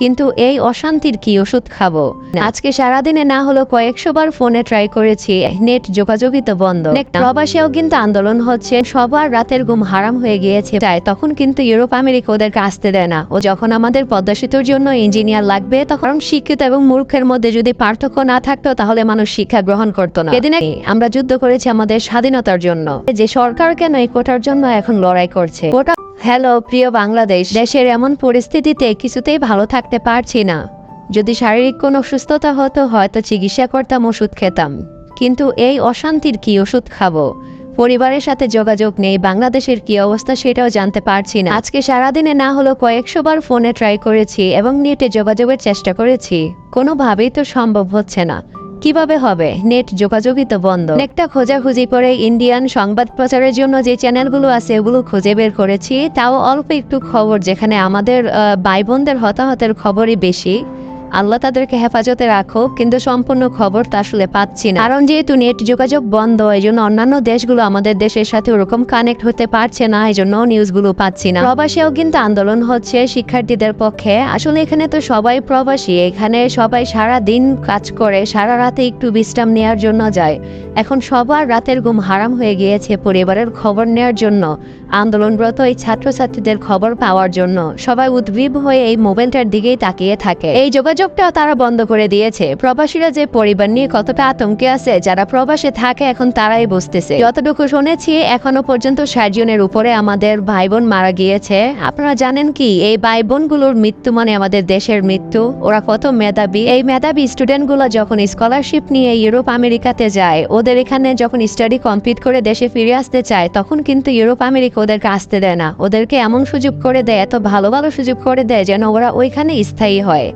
কিন্তু এই অশান্তির কি ওষুধ খাব? আজকে সারাদিনে না হলো কয়েকশো বার ফোনে ট্রাই করেছি নেট যোগাযোগই তো বন্ধ। প্রবাসেও কিন্তু আন্দোলন হচ্ছে সবার রাতের ঘুম হারাম হয়ে গিয়েছে তাই তখন কিন্তু ইউরোপ আমেরিকা ওদেরকে আসতে দেয় না। ও যখন আমাদের পদ্মা সেতুর জন্য ইঞ্জিনিয়ার লাগবে তখন শিক্ষিত এবং মূর্খের মধ্যে যদি পার্থক্য না থাকতো তাহলে মানুষ শিক্ষা গ্রহণ করতো না। সেদিন আমরা যুদ্ধ করেছি আমাদের স্বাধীনতার জন্য। যে সরকার কেন এই কোটার জন্য এখন লড়াই করছে? কোটা হ্যালো, প্রিয় বাংলাদেশ, দেশের এমন পরিস্থিতিতে কিছুতেই ভালো থাকতে পারছি না। যদি শারীরিক কোনো অসুস্থতা হতো, হয়তো চিকিৎসা করতাম, ওষুধ খেতাম। কিন্তু এই অশান্তির কি ওষুধ খাব? পরিবারের সাথে যোগাযোগ নেই, বাংলাদেশের কি অবস্থা সেটাও জানতে পারছি না। আজকে সারাদিনে না হলো কয়েকশো বার ফোনে ট্রাই করেছি এবং নেটে যোগাযোগের চেষ্টা করেছি। কোনোভাবেই তো সম্ভব হচ্ছে না। কীভাবে হবে? নেট যোগাযোগই তো বন্ধ। একটা খোঁজাখুঁজি করে ইন্ডিয়ান সংবাদ প্রচারের জন্য যে চ্যানেলগুলো আছে ওগুলো খুঁজে বের করেছি। তাও অল্প একটু খবর, যেখানে আমাদের ভাই বোনদের হতাহতের খবরই বেশি। আল্লাহ তাদেরকে হেফাজতে রাখো, কিন্তু সম্পূর্ণ খবর তা আসলে পাচ্ছি না। কারণ যেহেতু নেট যোগাযোগ বন্ধ এই জন্য অন্যান্য দেশগুলো আমাদের দেশের সাথে ওরকম কানেক্ট হতে পারছে না এই জন্য নিউজগুলো পাচ্ছি না। প্রবাসেও কিন্তু আন্দোলন হচ্ছে শিক্ষার্থীদের পক্ষে। আসলে এখানে তো সবাই প্রবাসী, এখানে সবাই সারা দিন কাজ করে, সারা রাতে একটু বিশ্রাম নেওয়ার জন্য যায়। এখন সবার রাতের ঘুম হারাম হয়ে গিয়েছে পরিবারের খবর নেওয়ার জন্য, আন্দোলনরত এই ছাত্রছাত্রীদের খবর পাওয়ার জন্য। সবাই উদ্গ্রীব হয়ে এই মোবাইলটার দিকেই তাকিয়ে থাকে। এই যোগাযোগটা তারা বন্ধ করে দিয়েছে। প্রবাসীরা যে পরিবার নিয়ে কতটা আতঙ্কে আছে, যারা প্রবাসে থাকে, এখন তারাই বুঝতেছে। যতটুকু শুনেছি, এখনও পর্যন্ত ষাট জনের উপরে আমাদের ভাই বোন মারা গিয়েছে। আপনারা জানেন কি, এই ভাই বোনগুলোর মৃত্যু মানে আমাদের দেশের মৃত্যু। ওরা কত মেধাবী। এই মেধাবী স্টুডেন্টগুলো যখন স্কলারশিপ নিয়ে ইউরোপ, আমেরিকাতে যায়, ওদের এখানে যখন স্টাডি কমপ্লিট করে দেশে ফিরে আসতে চায়, তখন কিন্তু ইউরোপ, আমেরিকা ওদেরকে আসতে দেয় না। ওদেরকে এমন সুযোগ করে দেয়, এত ভালো ভালো সুযোগ করে দেয় যেন ওরা ওইখানে স্থায়ী হয়।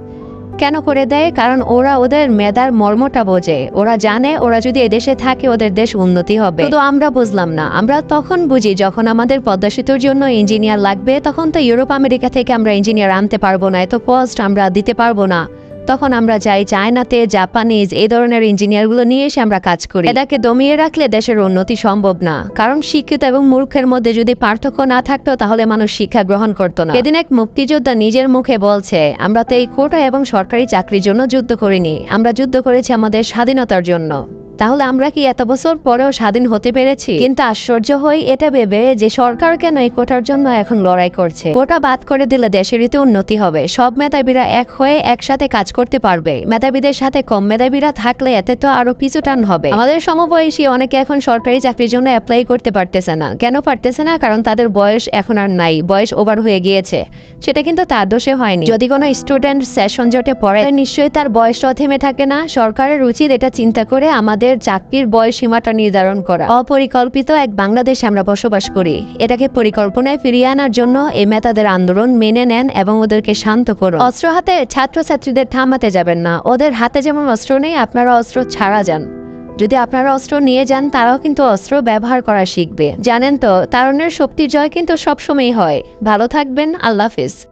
কেন করে দেয়? কারণ ওরা ওদের মেধার মর্মটা বোঝে। ওরা জানে, ওরা যদি এদেশে থাকে, ওদের দেশ উন্নতি হবে। তো আমরা বুঝলাম না, আমরা তখন বুঝি যখন আমাদের পদ্মা সেতুর জন্য ইঞ্জিনিয়ার লাগবে, তখন তো ইউরোপ, আমেরিকা থেকে আমরা ইঞ্জিনিয়ার আনতে পারব না, এত পোস্ট আমরা দিতে পারব না। তখন আমরা যাই চায়নাতে, জাপানিজ, এই ধরনের ইঞ্জিনিয়ারগুলো নিয়ে এসে আমরা কাজ করি। এটাকে দমিয়ে রাখলে দেশের উন্নতি সম্ভব না। কারণ শিক্ষিত এবং মূর্খের মধ্যে যদি পার্থক্য না থাকতো, তাহলে মানুষ শিক্ষা গ্রহণ করতো না। এদিন এক মুক্তিযোদ্ধা নিজের মুখে বলছে, আমরা তো এই কোটা এবং সরকারি চাকরির জন্য যুদ্ধ করিনি। আমরা যুদ্ধ করেছি আমাদের স্বাধীনতার জন্য। তাহলে আমরা কি এত বছর পরেও স্বাধীন হতে পেরেছি? কিন্তু আশ্চর্য হই, এটা ভেবে যে সরকার কেন এই কোটার জন্য এখন লড়াই করছে? কোটা বাদ করে দিলে দেশেরই তো উন্নতি হবে। সব মেধাবীরা এক হয়ে একসাথে কাজ করতে পারবে। মেধাবীদের সাথে কম মেধাবীরা থাকলে এতে তো আরও পিছু টান হবে। আমাদের সমবয়সী অনেকে এখন সরকারি চাকরির জন্য অ্যাপ্লাই করতে পারতেছে না। কেন পারতেছে না? কারণ তাদের বয়স এখন আর নাই। বয়স ওভার হয়ে গিয়েছে। সেটা কিন্তু তার দোষে হয়নি। যদি কোনো স্টুডেন্ট সেশন জটে পড়ে, নিশ্চয়ই তার বয়সটা থেমে থাকে না? সরকারের উচিত এটা চিন্তা করে আমাদের চাকরির বয়স সীমাটা নির্ধারণ করা। অপরিকল্পিত এক বাংলাদেশে আমরা বসবাস করি। এটাকে পরিকল্পনায় ফিরিয়ে আনার জন্য এই মেতাদের আন্দোলন মেনে নেন এবং ওদেরকে শান্ত করুন। অস্ত্র হাতে ছাত্রছাত্রীদের থামাতে যাবেন না। ওদের হাতে যেমন অস্ত্র নেই, আপনারা অস্ত্র ছাড়া যান। যদি আপনারা অস্ত্র নিয়ে যান, তারাও কিন্তু অস্ত্র ব্যবহার করা শিখবে। জানেন তো তারণের শক্তির জয় কিন্তু সবসময়ই হয়। ভালো থাকবেন, আল্লাহ হাফিজ।